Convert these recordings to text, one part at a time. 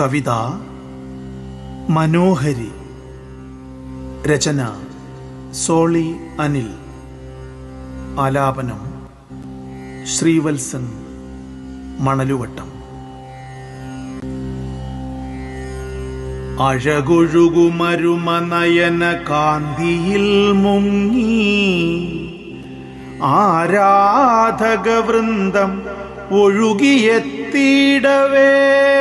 കവിത മനോഹരി. രചന സോളി അനിൽ. ആലാപനം ശ്രീവത്സൻ മണലുവട്ടം. അഴകൊഴുകുമരുമനയന കാന്തിയിൽ മുങ്ങി. ആരാധകവൃന്ദം ഒഴുകിയെത്തിയിടവേ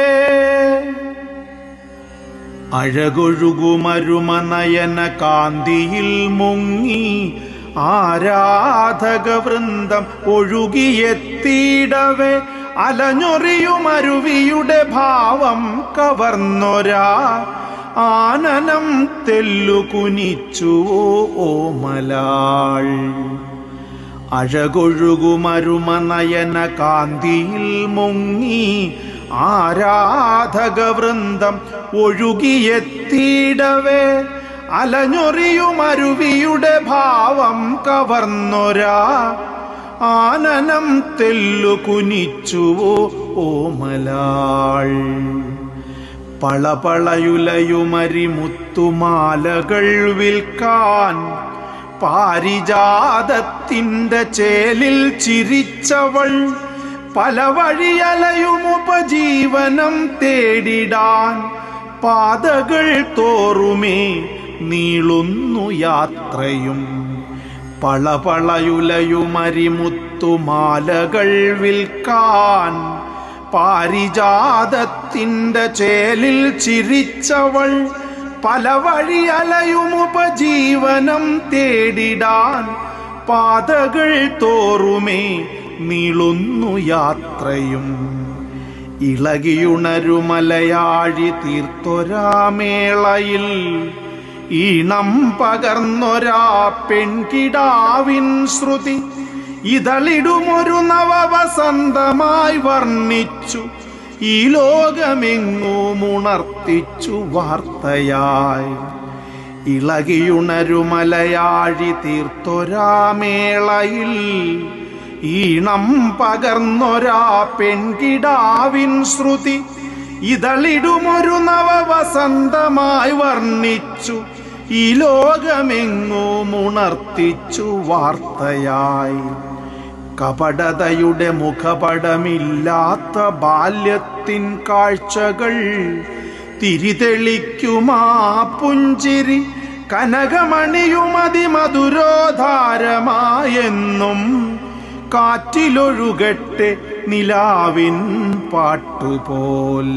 അഴകൊഴുകുമരുമനയന കാന്തിയിൽ മുങ്ങി ആരാധക വൃന്ദം ഒഴുകിയെത്തിയിടവേ അലഞ്ഞൊറിയുമരുവിയുടെ ഭാവം കവർന്നൊരാ. ആനനം തെല്ലുകുനിച്ചു ഓമലാൾ അഴകൊഴുകുമരുമനയന കാന്തിയിൽ മുങ്ങി ആരാധക വൃന്ദം ഒഴുകിയെത്തിയിടവേ അലഞ്ഞൊറിയുമരുവിയുടെ ഭാവം കവർന്നൊരാ. ആനനം തെല്ലു കുനിച്ചുവോ ഓമലാൾ. പളപളയുലയുമരിമുത്തുമാലകൾ വിൽക്കാൻ പാരിജാതത്തിന്റെ ചേലിൽ ചിരിച്ചവൾ. പല വഴിയലയും ഉപജീവനം തേടിടാൻ പാതകൾ തോറുമേ നീളുന്നു യാത്രയും. പളപളയുലയുമരിമുത്തുമാലകൾ വിൽക്കാൻ പാരിജാതത്തിന്റെ ചേലിൽ ചിരിച്ചവൾ പല വഴിയലയും ഉപജീവനം തേടിടാൻ പാതകൾ തോറുമേ നീളുന്നു യാത്രയും. ഇളകിയുണരുമലയാഴി തീർത്തൊരാമേളയിൽ ഈണം പകർന്നൊരാ പെൺകിടാവിൻ ശ്രുതി. ഇതളിടുമൊരു നവവസന്തമായി വർണിച്ചു. ഈ ലോകമെങ്ങുമുണർത്തിച്ചു വാർത്തയായി. ഇളകിയുണരുമലയാഴി തീർത്തൊരാമേളയിൽ ഈണം പകർന്നൊരാ പെൺകിടാവിൻ ശ്രുതി. ഇതളിടുമൊരു നവവസന്തമായി വർണിച്ചു. ഈ ലോകമെങ്ങും ഉണർത്തിച്ചു വാർത്തയായി. കപടതയുടെ മുഖപടമില്ലാത്ത ബാല്യത്തിൻ കാഴ്ചകൾ തിരിതെളിക്കുമാ പുഞ്ചിരി. കനകമണിയുമതി മധുരോധാരമായെന്നും കാറ്റിലൊഴുകട്ടെ നിലാവിൻ പാട്ടുപോൽ.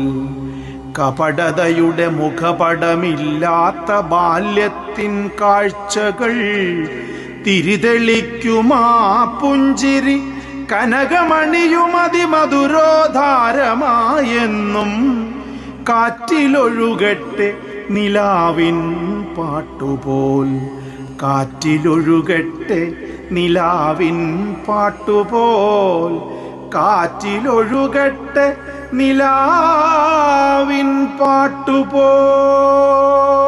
കപടതയുടെ മുഖപടമില്ലാത്ത ബാല്യത്തിൻ കാഴ്ചകൾ തിരിതെളിക്കുമാ പുഞ്ചിരി. കനകമണിയുമതി മധുരോധാരമായെന്നും കാറ്റിലൊഴുകട്ടെ നിലാവിൻ പാട്ടുപോൽ. കാറ്റിലൊഴുകട്ടെ നിലാവിൻ പാട്ടുപോൽ കാറ്റിലൊഴുകട്ടെ നിലാവിൻ പാട്ടുപോൽ.